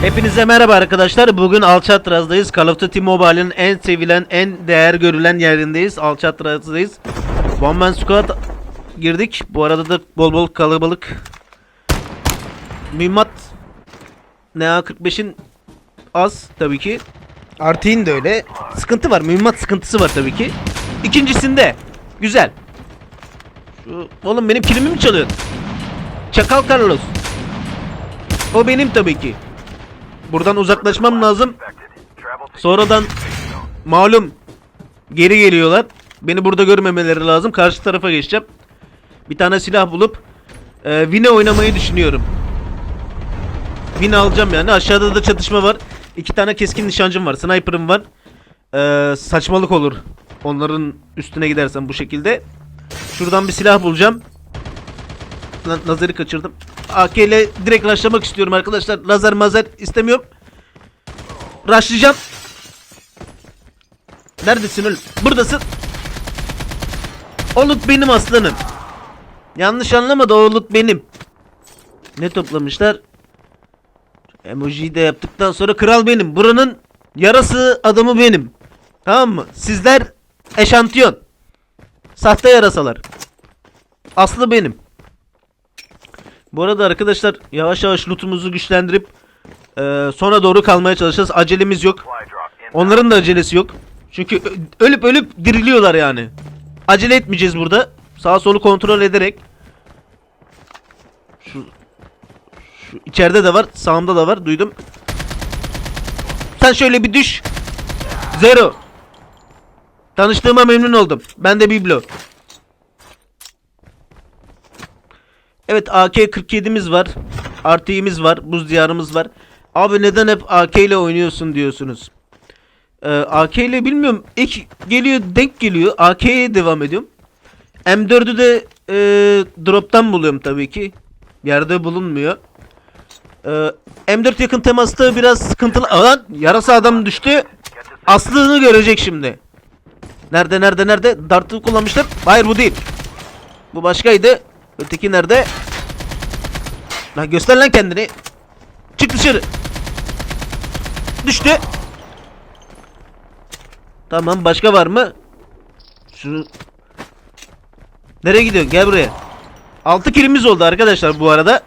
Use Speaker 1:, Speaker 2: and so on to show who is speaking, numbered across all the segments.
Speaker 1: Hepinize merhaba arkadaşlar. Bugün Alçatras'dayız. Call of Duty Mobile'ın en sevilen, en değer görülen yerindeyiz. Alçatras'dayız. One Man Squad girdik. Bu arada da bol bol kalabalık. Mühimmat NA45'in az tabii ki. Artığın da öyle. Sıkıntı var. Mühimmat sıkıntısı var tabii ki. İkincisinde güzel. Şu, oğlum benim kilimi mi çalıyorsun? Çakal Carlos. O benim tabii ki. Buradan uzaklaşmam lazım. Sonradan malum geri geliyorlar. Beni burada görmemeleri lazım. Karşı tarafa geçeceğim. Bir tane silah bulup e, Vine oynamayı düşünüyorum. Vine alacağım yani. Aşağıda da çatışma var. İki tane keskin nişancım var. Sniper'ım var. E, saçmalık olur. Onların üstüne gidersem bu şekilde. Şuradan bir silah bulacağım. Lan lazeri kaçırdım. AK ile direkt rushlamak istiyorum arkadaşlar. Lazer mazer istemiyorum. Rushlayacağım. Neredesin oğlum? Buradasın. O loot benim aslanım. Yanlış anlama da benim. Ne toplamışlar? Emojiyi de yaptıktan sonra kral benim. Buranın yarası adamı benim. Tamam mı? Sizler eşantiyon. Sahte yarasalar. Aslı benim. Bu arada arkadaşlar yavaş yavaş lootumuzu güçlendirip e, sona doğru kalmaya çalışacağız. Acelemiz yok. Onların da acelesi yok. Çünkü ölüp ölüp diriliyorlar yani. Acele etmeyeceğiz burada. Sağa solu kontrol ederek. Şu, şu içeride de var, sağımda da var. Duydum. Sen şöyle bir düş. Zero. Tanıştığıma memnun oldum. Ben de Biblo. Evet AK-47'miz var. RT'miz var. Buz diyarımız var. Abi neden hep AK ile oynuyorsun diyorsunuz. Ee, AK ile bilmiyorum. İlk geliyor denk geliyor. AK'ye devam ediyorum. M4'ü de e, drop'tan buluyorum tabii ki. Yerde bulunmuyor. Ee, M4 yakın temasta biraz sıkıntılı. Lan yarasa adam düştü. Aslını görecek şimdi. Nerede nerede nerede? Dart'ı kullanmışlar. Hayır bu değil. Bu başkaydı. Öteki nerede? Lan göster lan kendini. Çık dışarı. Düştü. Tamam başka var mı? Şunu Nereye gidiyorsun? Gel buraya. 6 kilimiz oldu arkadaşlar bu arada.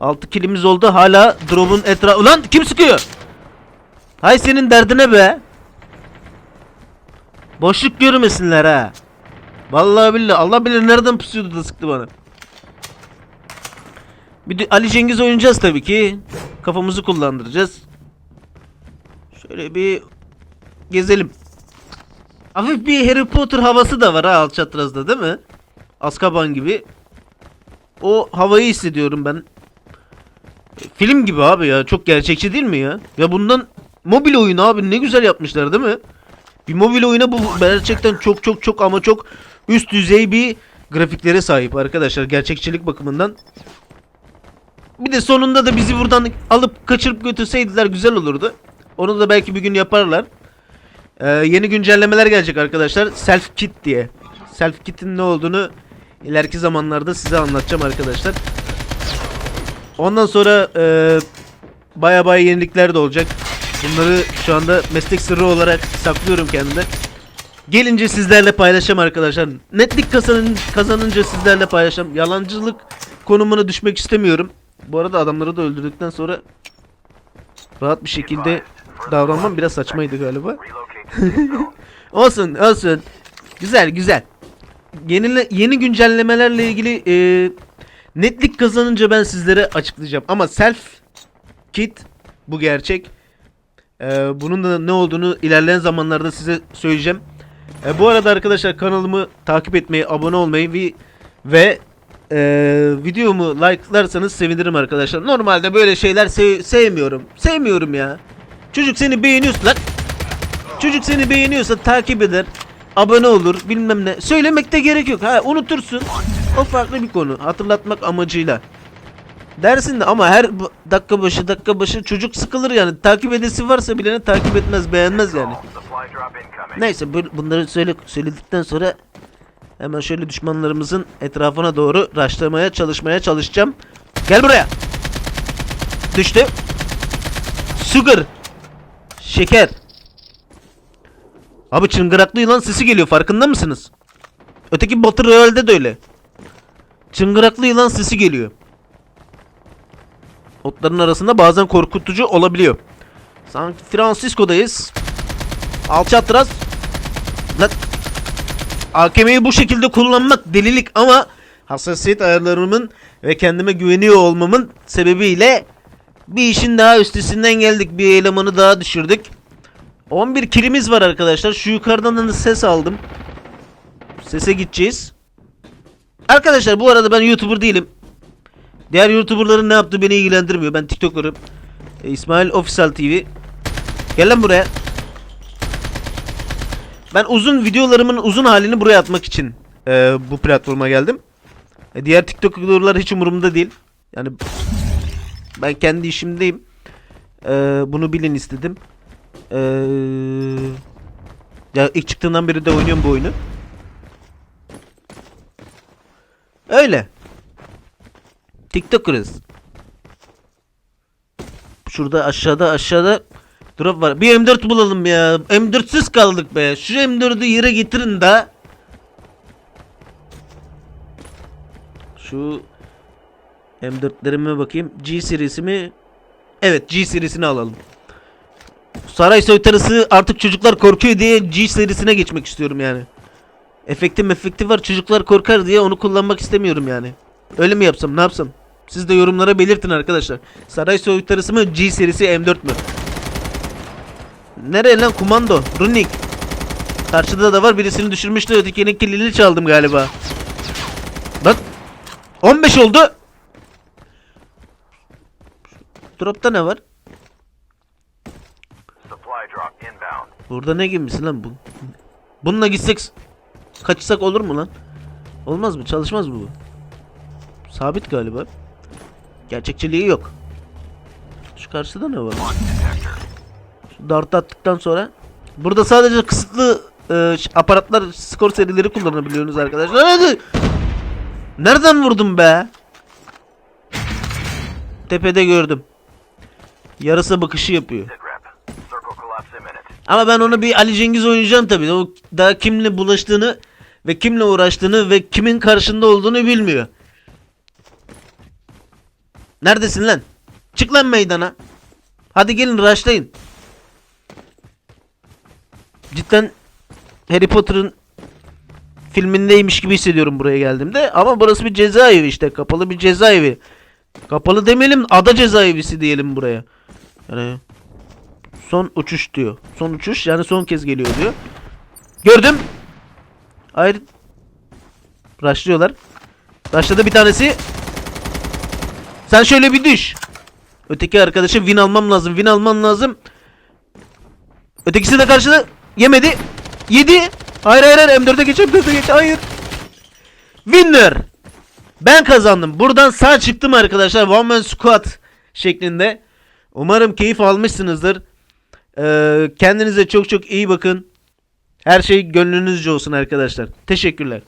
Speaker 1: 6 kilimiz oldu. Hala drop'un etrafı. Ulan kim sıkıyor? Hay senin derdine be. Boşluk görmesinler ha. Vallahi billahi Allah bilir nereden pusuyordu da sıktı bana. Bir de Ali Cengiz oynayacağız tabii ki. Kafamızı kullandıracağız. Şöyle bir gezelim. Hafif bir Harry Potter havası da var ha Alçatraz'da değil mi? Azkaban gibi. O havayı hissediyorum ben. Film gibi abi ya. Çok gerçekçi değil mi ya? Ya bundan mobil oyun abi ne güzel yapmışlar değil mi? Bir mobil oyuna bu gerçekten çok çok çok ama çok üst düzey bir grafiklere sahip arkadaşlar gerçekçilik bakımından. Bir de sonunda da bizi buradan alıp kaçırıp götürseydiler güzel olurdu. Onu da belki bir gün yaparlar. Ee, yeni güncellemeler gelecek arkadaşlar. Self kit diye. Self kit'in ne olduğunu ileriki zamanlarda size anlatacağım arkadaşlar. Ondan sonra e, baya baya yenilikler de olacak. Bunları şu anda meslek sırrı olarak saklıyorum kendime. Gelince sizlerle paylaşacağım arkadaşlar. Netlik kazanın, kazanınca sizlerle paylaşacağım. Yalancılık konumuna düşmek istemiyorum. Bu arada adamları da öldürdükten sonra rahat bir şekilde davranmam biraz saçmaydı galiba. olsun olsun. Güzel güzel. Yeni, yeni güncellemelerle ilgili e, netlik kazanınca ben sizlere açıklayacağım. Ama self kit bu gerçek. E, bunun da ne olduğunu ilerleyen zamanlarda size söyleyeceğim. E, bu arada arkadaşlar kanalımı takip etmeyi, abone olmayı ve, ve e, videomu like'larsanız sevinirim arkadaşlar. Normalde böyle şeyler sev- sevmiyorum. Sevmiyorum ya. Çocuk seni beğeniyorsa lan. Çocuk seni beğeniyorsa takip eder. Abone olur bilmem ne. Söylemekte gerek yok. Ha unutursun. O farklı bir konu. Hatırlatmak amacıyla. Dersin de ama her dakika başı dakika başı çocuk sıkılır yani. Takip edesi varsa bilene takip etmez beğenmez yani. Neyse bu- bunları söyle söyledikten sonra hemen şöyle düşmanlarımızın etrafına doğru raşlamaya çalışmaya çalışacağım. Gel buraya. Düştü. Sugar. Şeker. Abi çıngıraklı yılan sesi geliyor farkında mısınız? Öteki Battle Royale'de de öyle. Çıngıraklı yılan sesi geliyor. Otların arasında bazen korkutucu olabiliyor. San Francisco'dayız. Alçatraz. Lan. AKM'yi bu şekilde kullanmak delilik ama hassasiyet ayarlarımın ve kendime güveniyor olmamın sebebiyle bir işin daha üstesinden geldik. Bir elemanı daha düşürdük. 11 kilimiz var arkadaşlar. Şu yukarıdan da ses aldım. Sese gideceğiz. Arkadaşlar bu arada ben YouTuber değilim. Diğer YouTuber'ların ne yaptığı beni ilgilendirmiyor. Ben TikToker'ım. E, İsmail Official TV. Gel lan buraya. Ben uzun videolarımın uzun halini buraya atmak için e, bu platforma geldim. E, diğer TikToker'lar hiç umurumda değil. Yani ben kendi işimdeyim. E, bunu bilin istedim. E, ya ilk çıktığından beri de oynuyorum bu oyunu. Öyle. TikToker'ız. Şurada aşağıda aşağıda drop var. Bir M4 bulalım ya. M4'süz kaldık be. Şu M4'ü yere getirin de. Şu M4'lerime bakayım. G serisi mi? Evet G serisini alalım. Saray soytarısı artık çocuklar korkuyor diye G serisine geçmek istiyorum yani. Efektim efekti var çocuklar korkar diye onu kullanmak istemiyorum yani. Öyle mi yapsam ne yapsam? Siz de yorumlara belirtin arkadaşlar. Saray soytarısı mı G serisi M4 mü? Nereye lan kumando? Running. Karşıda da var birisini düşürmüştü ötekinin kilini çaldım galiba. Bak. 15 oldu. Dropta ne var? Burada ne gibisi lan bu? Bununla gitsek kaçsak olur mu lan? Olmaz mı? Çalışmaz mı bu? Sabit galiba. Gerçekçiliği yok. Şu karşıda ne var? Şu dart attıktan sonra burada sadece kısıtlı e, aparatlar skor serileri kullanabiliyorsunuz arkadaşlar. Hadi! Nereden vurdum be? Tepede gördüm. Yarısı bakışı yapıyor. Ama ben onu bir Ali Cengiz oynayacağım tabii. O daha kimle bulaştığını ve kimle uğraştığını ve kimin karşında olduğunu bilmiyor. Neredesin lan? Çık lan meydana. Hadi gelin rushlayın. Cidden Harry Potter'ın filmindeymiş gibi hissediyorum buraya geldiğimde. Ama burası bir cezaevi işte. Kapalı bir cezaevi. Kapalı demeyelim ada cezaevisi diyelim buraya. Yani Son uçuş diyor. Son uçuş yani son kez geliyor diyor. Gördüm. Hayır. Rushlıyorlar. Rushladı bir tanesi. Sen şöyle bir düş. Öteki arkadaşı win almam lazım. Win almam lazım. Ötekisi de karşıda. Yemedi. Yedi. Hayır hayır hayır. M4'e geç M4'e geç. Hayır. Winner. Ben kazandım. Buradan sağ çıktım arkadaşlar. One man squad şeklinde. Umarım keyif almışsınızdır. Ee, kendinize çok çok iyi bakın. Her şey gönlünüzce olsun arkadaşlar. Teşekkürler.